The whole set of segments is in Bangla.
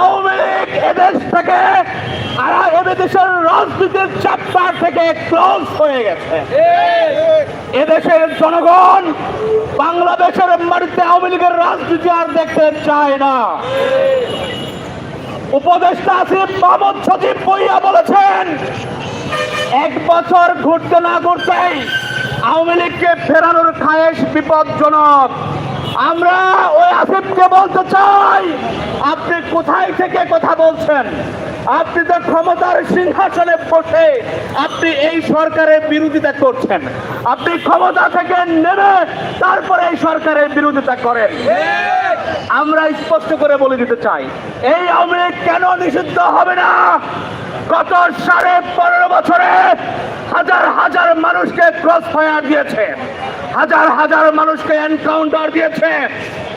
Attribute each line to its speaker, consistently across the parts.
Speaker 1: আওয়ামী লীগ এদেশ থেকে আর এদেশের রাজনীতির চ্যাপ্টার থেকে ক্লোজ হয়ে গেছে। এদেশের জনগণ বাংলাদেশের মাটিতে আওয়ামী লীগের রাজনীতি আর দেখতে চায় না। উপদেষ্টা আসিফ মাহমুদ সচিব বইয়া বলেছেন, এক বছর ঘুরতে না ঘুরতেই আওয়ামী লীগকে ফেরানোর খায়েশ বিপজ্জনক। আমরা আসিফকে বলতে চাই, আপনি কোথায় থেকে কথা বলছেন? আপনি তো ক্ষমতার সিংহাসনে বসে আপনি এই সরকারের বিরোধিতা করছেন। আপনি ক্ষমতা থেকে নেমে তারপরে এই সরকারের বিরোধিতা করেন। আমরা স্পষ্ট করে বলে দিতে চাই, এই আওয়ামী কেন নিষিদ্ধ হবে না? গত সাড়ে পনেরো বছরে হাজার হাজার মানুষকে ক্রস ফায়ার দিয়েছে, হাজার হাজার মানুষকে এনকাউন্টার দিয়েছে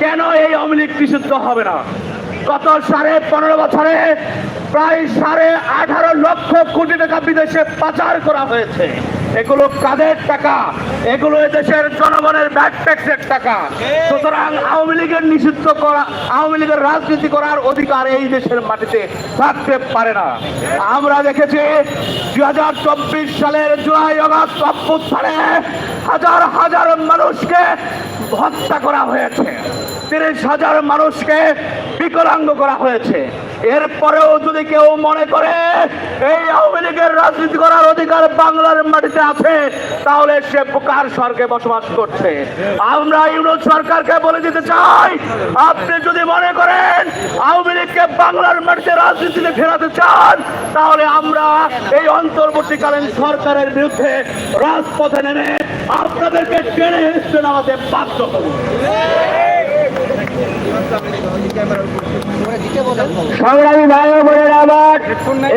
Speaker 1: কেন এই লীগ নিষিদ্ধ হবে না? গত সাড়ে পনেরো বছরে প্রায় সাড়ে আঠারো লক্ষ কোটি টাকা বিদেশে পাচার করা হয়েছে। এগুলো কাদের টাকা? এগুলো দেশের জনগণের ব্যাক ট্যাক্সের টাকা। সুতরাং আওয়ামী লীগের নিষিদ্ধ করা, আওয়ামী লীগের রাজনীতি করার অধিকার এই দেশের মাটিতে থাকতে পারে না। আমরা দেখেছি দুই হাজার চব্বিশ সালের জুলাই আগস্ট অভ্যুত্থানে হাজার হাজার মানুষকে হত্যা করা হয়েছে। তিরিশ হাজার মানুষকে বিকলাঙ্গ করা হয়েছে। এরপরেও যদি কেউ মনে করে এই আওয়ামী লীগের রাজনীতি করার অধিকার বাংলার মাটিতে আছে, তাহলে সে বোকার স্বর্গে বসবাস করছে? আমরা ইউনিট সরকারকে বলে দিতে চাই, আপনি যদি মনে করেন আওয়ামী লীগকে বাংলার মাটিতে রাজনীতিতে ফেরাতে চান, তাহলে আমরা এই অন্তর্বর্তীকালীন সরকারের বিরুদ্ধে রাজপথে নেমে আপনাদেরকে টেনে হেসতে নামাতে বাধ্য করব।
Speaker 2: সংগ্রামী ভাই বোনেরা আমার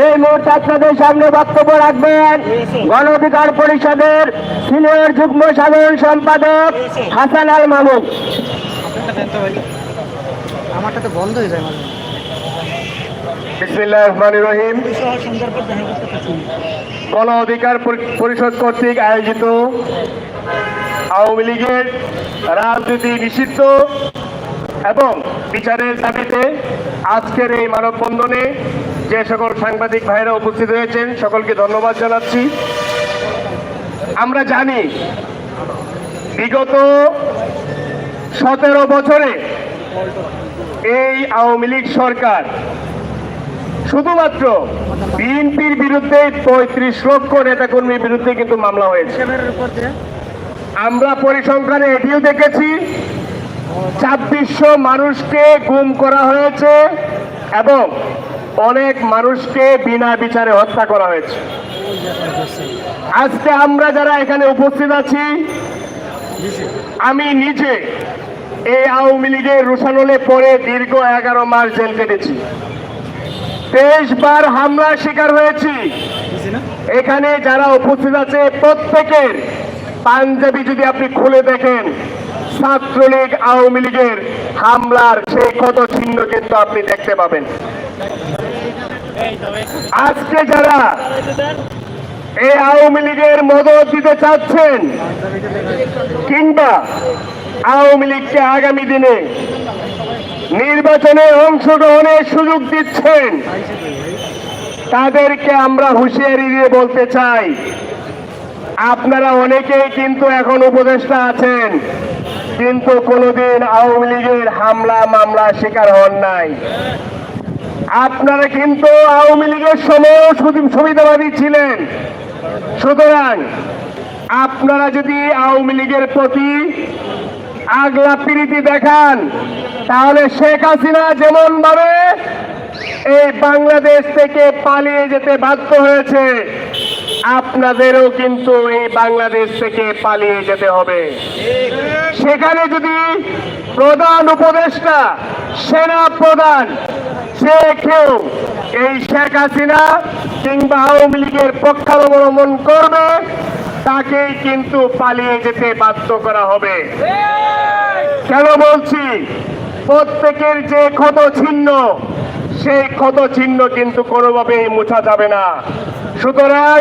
Speaker 2: এই মুহূর্তে আপনাদের সামনে বক্তব্য রাখবেন। গণ অধিকার পরিষদের সিনিয়র যুগ্ম সাধারণ সম্পাদক হাসান আল মামুন।
Speaker 3: আমারটা তো বন্ধ হয়ে যায়
Speaker 2: বিসমিল্লাহ রহমান রহিম। গণ অধিকার পরিষদ কর্তৃক আয়োজিত আওয়ামী লীগের রাজনীতি নিষিদ্ধ এবং বিচারের দাবিতে আজকের এই মানববন্ধনে যে সকল সাংবাদিক ভাইরা উপস্থিত হয়েছেন, সকলকে ধন্যবাদ জানাচ্ছি। আমরা জানি, বিগত সতেরো বছরে এই আওয়ামী লীগ সরকার শুধুমাত্র বিএনপির বিরুদ্ধে পঁয়ত্রিশ লক্ষ নেতাকর্মীর বিরুদ্ধে কিন্তু মামলা হয়েছে। আমরা পরিসংখ্যানে এটিও দেখেছি ছাব্বিশশো মানুষকে গুম করা হয়েছে এবং অনেক মানুষকে বিনা বিচারে হত্যা করা হয়েছে। আজকে আমরা যারা এখানে উপস্থিত আছি, আমি নিজে এই আওয়ামী লীগের রোশানলে পরে দীর্ঘ এগারো মাস জেল কেটেছি। তেইশ বার হামলার শিকার হয়েছি। এখানে যারা উপস্থিত আছে, প্রত্যেকের পাঞ্জাবি যদি আপনি খুলে দেখেন ছাত্রলীগ আওয়ামী লীগের হামলার সেই ক্ষত চিহ্ন কিন্তু আপনি দেখতে পাবেন। আজকে যারা এই আওয়ামী লীগের মদত দিতে চাচ্ছেন কিংবা আওয়ামী লীগকে আগামী দিনে নির্বাচনে অংশগ্রহণের সুযোগ দিচ্ছেন, তাদেরকে আমরা হুঁশিয়ারি দিয়ে বলতে চাই, আপনারা অনেকেই কিন্তু এখন উপদেষ্টা আছেন। কিন্তু কোনোদিন আওয়ামী লীগের হামলা, মামলা শিকার হন নাই। আপনারা কিন্তু আওয়ামী লীগের সময় সুবিধাবাদী ছিলেন। সুতরাং আপনারা যদি আওয়ামী লীগের প্রতি আগলা প্রীতি দেখান, তাহলে শেখ হাসিনা যেমন ভাবে এই বাংলাদেশ থেকে পালিয়ে যেতে বাধ্য হয়েছে আপনাদেরও কিন্তু এই বাংলাদেশ থেকে পালিয়ে যেতে হবে। সেখানে যদি প্রধান উপদেষ্টা, সেনা প্রধান, সে কেউ এই শেখ হাসিনা কিংবা আওয়ামী লীগের পক্ষাবলম্বন করবে, তাকেই কিন্তু পালিয়ে যেতে বাধ্য করা হবে। কেন বলছি? প্রত্যেকের যে ক্ষত ছিন্ন সেই ক্ষত চিহ্ন কিন্তু কোনোভাবেই মোছা যাবে না। সুতরাং